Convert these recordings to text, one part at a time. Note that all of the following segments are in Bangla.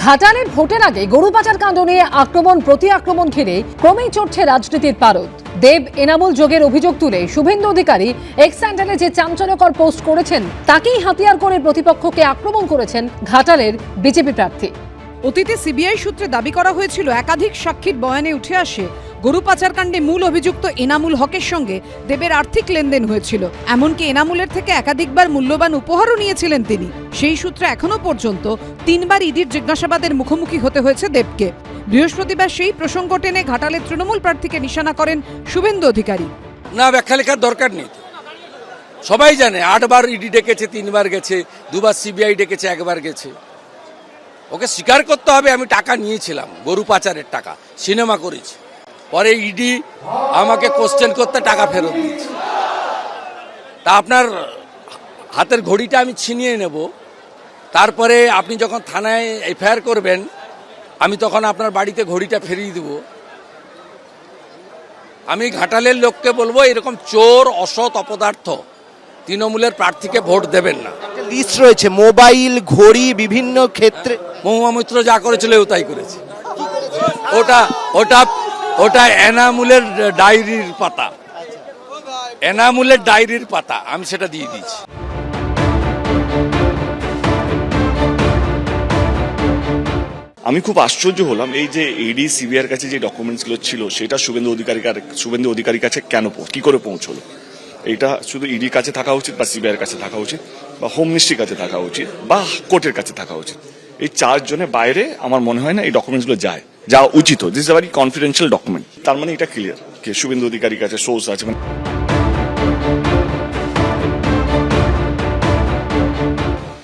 ঘাটালে ভোটের আগে গরু পাচার কাণ্ড নিয়ে আক্রমণ, প্রতি আক্রমণ ঘিরে ক্রমেই চড়ছে রাজনীতির পারদ। দেব এনামুল যোগের অভিযোগ তুলে শুভেন্দু অধিকারী এক্স স্যান্ডেলে যে চাঞ্চল্যকর পোস্ট করেছেন, তাকেই হাতিয়ার করে প্রতিপক্ষকে আক্রমণ করেছেন ঘাটালের বিজেপি প্রার্থী। অতীতে সিবিআই সূত্রে দাবি করা হয়েছিল, একাধিক সাক্ষীর বয়ানে উঠে আসে গরু পাচারকাণ্ডে মূল অভিযুক্ত এনামুল হকের সঙ্গে দেবের আর্থিক লেনদেন হয়েছিল। এমনকি এনামুলের থেকে একাধিকবার মূল্যবান উপহারও নিয়েছিলেন তিনি। সেই সূত্রে এখনও পর্যন্ত তিনবার ইডির জিজ্ঞাসাবাদের মুখোমুখি হতে হয়েছে দেবকে। বৃহস্পতিবার সেই প্রসঙ্গ টেনে ঘাটালের তৃণমূল প্রার্থীকে নিশানা করেন শুভেন্দু অধিকারী। না, ব্যাখ্যা লেখার দরকার নেই সবাই জানে, আটবার ইডি ডেকেছে, তিনবার গেছে, দুবার সিবিআই ডেকেছে, একবার গেছে। ওকে স্বীকার করতে হবে, আমি টাকা নিয়েছিলাম, গরু পাচারের টাকা, সিনেমা করেছি। পরে ইডি আমাকে কোশ্চেন করতে টাকা ফেরত দিয়েছে। তা আপনার হাতের ঘড়িটা আমি ছিনিয়ে নেব। তারপরে আপনি যখন থানায় এফআইআর করবেন আমি তখন আপনার বাড়িতে ঘড়িটা ফিরিয়ে দেবো। আমি ঘাটালের লোককে বলব এরকম চোর অসৎ অপদার্থ তৃণমূলের প্রার্থীকে ভোট দেবেন না। লিস্ট রয়েছে মোবাইল ঘড়ি বিভিন্ন ক্ষেত্রে মহুয়া মৈত্র যা করেছিল ও তাই করেছে। ওটা ওটা ওটা এনামুলের ডায়েরির পাতা। এনামুলের ডায়েরির পাতা, আমি সেটা দিয়ে দিয়েছি। আমি খুব আশ্চর্য হলাম এই যে ইডি সিবিআর কাছে যে ডকুমেন্টসগুলো ছিল, সেটা শুভেন্দু অধিকারী শুভেন্দু অধিকারীর কাছে কেন কি করে পৌঁছলো? এটা শুধু ইডির কাছে থাকা উচিত বা সিবিআইয়ের কাছে থাকা উচিত, বা হোম মিনিস্ট্রির কাছে থাকা উচিত, বা কোর্টের কাছে থাকা উচিত? এই চারজনের বাইরে আমার মনে হয় না এই ডকুমেন্টসগুলো যায়। যা উচিত this is very confidential document তার মানে এটা ক্লিয়ার কে শুভেন্দু অধিকারীর কাছে সোর্স আছে। মানে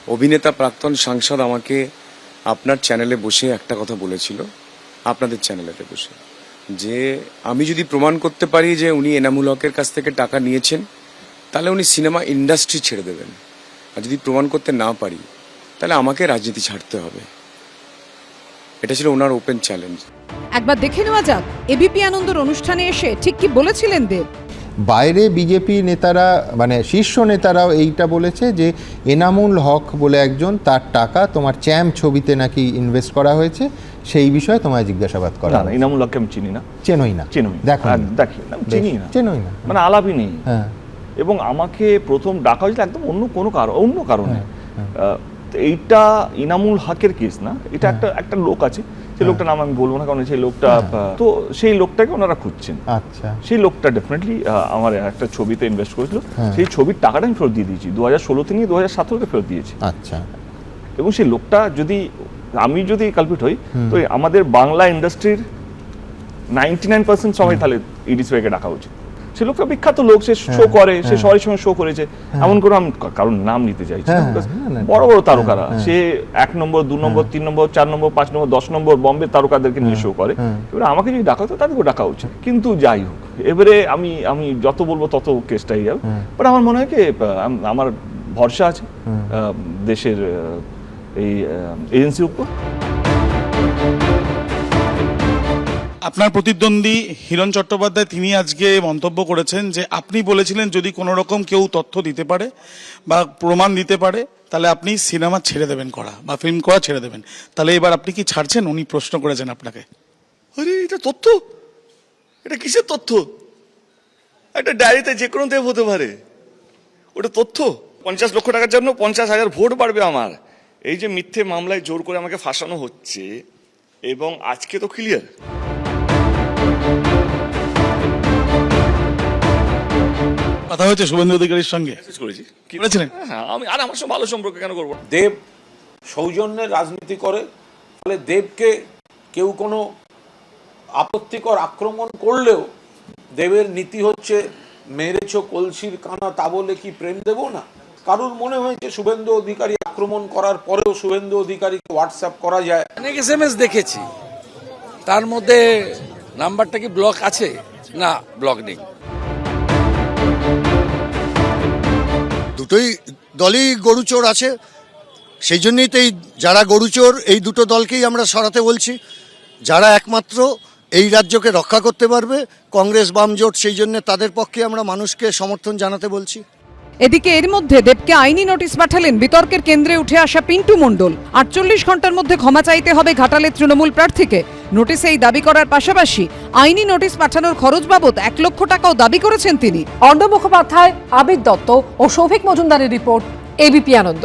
অভিনেতা, প্রাক্তন সাংসদ আমাকে আপনার চ্যানেলে বসে একটা কথা বলেছিল, আপনাদের চ্যানেলেতে বসে। যে আমি যদি প্রমাণ করতে পারি যে উনি এনামুল হকের কাছ থেকে টাকা নিয়েছেন, তাহলে উনি সিনেমা ইন্ডাস্ট্রি ছেড়ে দেবেন। আর যদি প্রমাণ করতে না পারি, তাহলে আমাকে রাজনীতি ছাড়তে হবে। এটা ছিল ওনার ওপেন চ্যালেঞ্জ একবার দেখে নেওয়া যাক এবিপি আনন্দর অনুষ্ঠানে এসে ঠিক কি বলেছিলেন দেব? বাইরে বিজেপি নেতারা মানে শীর্ষ নেতারাও এইটা বলেছে যে এনামুল হক বলে একজন তার টাকা তোমার চ্যাম্প ছবিতে নাকি ইনভেস্ট করা হয়েছে সেই বিষয়ে তোমায় জিজ্ঞাসাবাদ করা না হয়েছে। হককে আমি চিনি না। চেনই না। চিনুই না। দেখো দেখি না, চিনি না। চেনোই না। মানে আলাপই নেই। হ্যাঁ। এবং আমাকে প্রথম ডাকা হয়েছিল একদম অন্য কোনো কারণ অন্য কারণে। আহ, তো এইটা ইনামুল হকের কেস না? এটা একটা একটা লোক আছে। সেই লোকটার নাম আমি বলব না কারণ সেই লোকটা তো সেই লোকটাকে ওনারা খুঁজছেন। আচ্ছা। সেই লোকটা ডেফিনেটলি আমার একটা ছবিতে ইনভেস্ট করেছিল। হ্যাঁ। সেই ছবির টাকাটা আমি ফেরত দিয়ে দিয়েছি। দু হাজার ষোলোতে নিয়ে দু হাজার সতেরোতে ফেরত দিয়েছি। আচ্ছা। এবং সেই লোকটা যদি আমি যদি কালপিট হই তো আমাদের বাংলা ইন্ডাস্ট্রির নাইনটি নাইন পার্সেন্ট সবাই তাহলে ইডিস ওয়েকে ডাকা উচিত। সে লোকটা বিখ্যাত লোক সে শো করে সে সবারই সঙ্গে শো করেছে। এমন করে আমি কারোর নাম নিতে চাইছি হ্যাঁ, বড় বড় তারকারা হ্যাঁ, সে এক নম্বর দু নম্বর তিন নম্বর চার নম্বর পাঁচ নম্বর দশ নম্বর বম্বে তারকাদেরকে নিয়ে শো করে। হ্যাঁ। এবারে আমাকে যদি ডাকা হতো তাদেরকেও ডাকা উচিত। কিন্তু যাই হোক এবারে আমি আমি যত বলব তত কেসটাই যাবে। বাট আমার মনে হয় কি আমার ভরসা আছে দেশের এই এজেন্সির উপর। আপনার প্রতিদ্বন্দ্বী হিরণ চট্টোপাধ্যায় তিনি আজকে মন্তব্য করেছেন যে আপনি বলেছিলেন যদি কোনো রকম কেউ তথ্য দিতে পারে বা প্রমাণ দিতে পারে, তাহলে আপনি সিনেমা ছেড়ে দেবেন করা বা ফিল্ম করা ছেড়ে দেবেন। তাহলে এবার আপনি কি ছাড়ছেন? উনি প্রশ্ন করেছেন আপনাকে। আরে, এটা তথ্য? এটা কিসের তথ্য? একটা ডায়েরিতে যে কোনো দেব হতে পারে। ওটা তথ্য? পঞ্চাশ লক্ষ টাকার জন্য পঞ্চাশ হাজার ভোট বাড়বে আমার। এই যে মিথ্যে মামলায় জোর করে আমাকে ফাঁসানো হচ্ছে, এবং আজকে তো ক্লিয়ার কথা হয়েছে শুভেন্দু অধিকারীর সঙ্গে? করেছি। কি বলেছিলেন? হ্যাঁ আমি আর আমার সঙ্গে ভালো সম্পর্ক কেন করব? দেব সৌজন্যের রাজনীতি করে ফলে দেবকে কেউ কোনো আপত্তিকর আক্রমণ করলেও দেবের নীতি হচ্ছে মেরেছ কলসির কানা তা বলে কি প্রেম দেব না? কারুর মনে হয়েছে শুভেন্দু অধিকারী আক্রমণ করার পরেও শুভেন্দু অধিকারীকে হোয়াটসঅ্যাপ করা যায়। অনেক এস এম এস দেখেছি। তার মধ্যে নাম্বারটা কি ব্লক আছে? না ব্লক নেই। দুটোই দলই গরুচোর আছে। সেই জন্যই তো এই যারা গরুচোর এই দুটো দলকেই আমরা সরাতে বলছি। যারা একমাত্র এই রাজ্যকে রক্ষা করতে পারবে, কংগ্রেস বাম জোট, সেই জন্য তাদের পক্ষে আমরা মানুষকে সমর্থন জানাতে বলছি। এদিকে এর মধ্যে দেবকে আইনি নোটিশ পাঠালেন বিতর্কের কেন্দ্রে উঠে আসা পিন্টু মণ্ডল। আটচল্লিশ ঘণ্টার মধ্যে ক্ষমা চাইতে হবে ঘাটালের তৃণমূল প্রার্থীকে। নোটিশে এই দাবি করার পাশাপাশি আইনি নোটিশ পাঠানোর খরচ বাবদ এক লক্ষ টাকাও দাবি করেছেন তিনি। অর্ণ মুখোপাধ্যায়, আবির দত্ত ও সৌভিক মজুমদারের রিপোর্ট, এবিপি আনন্দ।